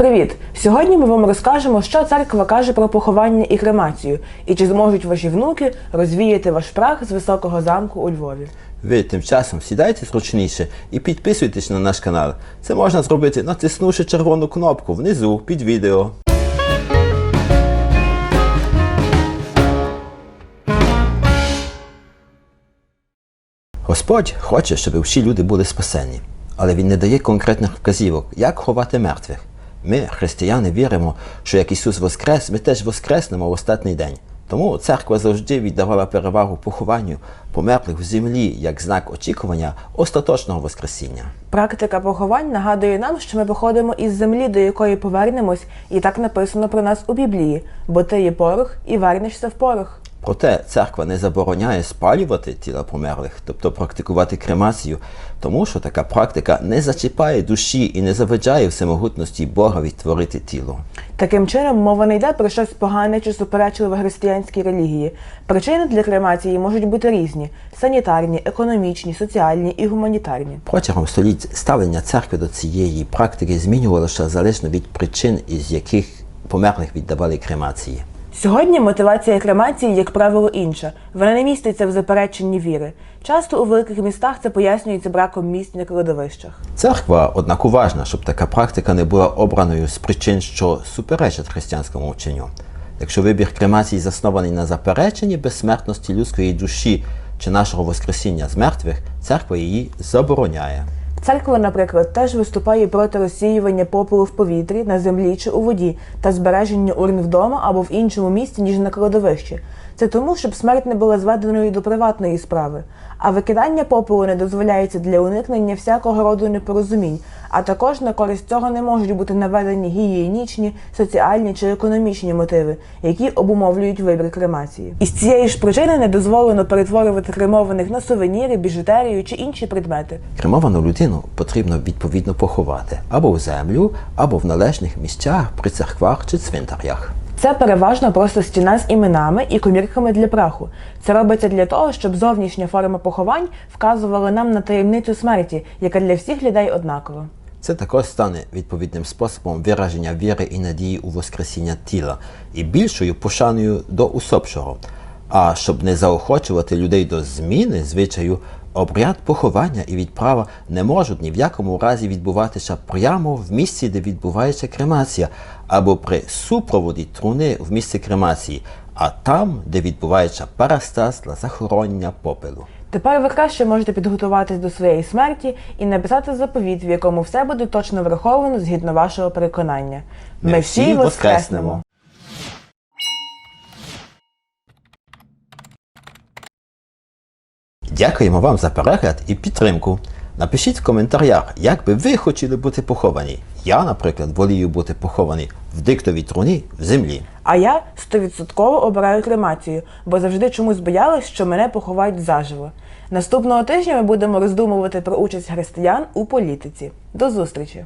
Привіт! Сьогодні ми вам розкажемо, що церква каже про поховання і кремацію, і чи зможуть ваші внуки розвіяти ваш прах з високого замку у Львові. Ви тим часом сідайте зручніше і підписуйтесь на наш канал. Це можна зробити, натиснувши червону кнопку внизу під відео. Господь хоче, щоб всі люди були спасені, але Він не дає конкретних вказівок, як ховати мертвих. Ми, християни, віримо, що як Ісус воскрес, ми теж воскреснемо в останній день. Тому церква завжди віддавала перевагу похованню померлих в землі як знак очікування остаточного воскресіння. Практика поховань нагадує нам, що ми походимо із землі, до якої повернемось, і так написано про нас у Біблії, бо ти є порох і вернешся в порох. Проте церква не забороняє спалювати тіла померлих, тобто практикувати кремацію, тому що така практика не зачіпає душі і не заважає всемогутності Бога відтворити тіло. Таким чином, мова не йде про щось погане чи суперечливе християнській релігії. Причини для кремації можуть бути різні: санітарні, економічні, соціальні і гуманітарні. Протягом століть ставлення церкви до цієї практики змінювалося залежно від причин, із яких померлих віддавали кремації. Сьогодні мотивація кремації, як правило, інша. Вона не міститься в запереченні віри. Часто у великих містах це пояснюється браком місць на кладовищах. Церква, однак, уважна, щоб така практика не була обраною з причин, що суперечать християнському вченню. Якщо вибір кремації заснований на запереченні безсмертності людської душі чи нашого воскресіння з мертвих, церква її забороняє. Церква, наприклад, теж виступає проти розсіювання попелу в повітрі, на землі чи у воді та збереження урн вдома або в іншому місці, ніж на кладовищі. Це тому, щоб смерть не була зведеною до приватної справи, а викидання попелу не дозволяється для уникнення всякого роду непорозумінь, а також на користь цього не можуть бути наведені гігієнічні, соціальні чи економічні мотиви, які обумовлюють вибір кремації. Із цієї ж причини не дозволено перетворювати кремованих на сувеніри, біжутерію чи інші предмети. Кремовану людину потрібно відповідно поховати або в землю, або в належних місцях при церквах чи цвинтарях. Це переважно просто стіна з іменами і комірками для праху. Це робиться для того, щоб зовнішня форма поховань вказувала нам на таємницю смерті, яка для всіх людей однакова. Це також стане відповідним способом вираження віри і надії у воскресіння тіла і більшою пошаною до усопшого. А щоб не заохочувати людей до зміни звичаю, обряд поховання і відправа не можуть ні в якому разі відбуватися прямо в місці, де відбувається кремація, або при супроводі труни в місці кремації, а там, де відбувається парастаз для захоронення попелу. Тепер ви краще можете підготуватись до своєї смерті і написати заповіт, в якому все буде точно враховано згідно вашого переконання. Ми, всі воскреснемо. Дякуємо вам за перегляд і підтримку. Напишіть в коментарях, як би ви хотіли бути поховані. Я, наприклад, волію бути похований в диктовій труні в землі. А я стовідсотково обираю кремацію, бо завжди чомусь боялась, що мене поховають заживо. Наступного тижня ми будемо роздумувати про участь християн у політиці. До зустрічі!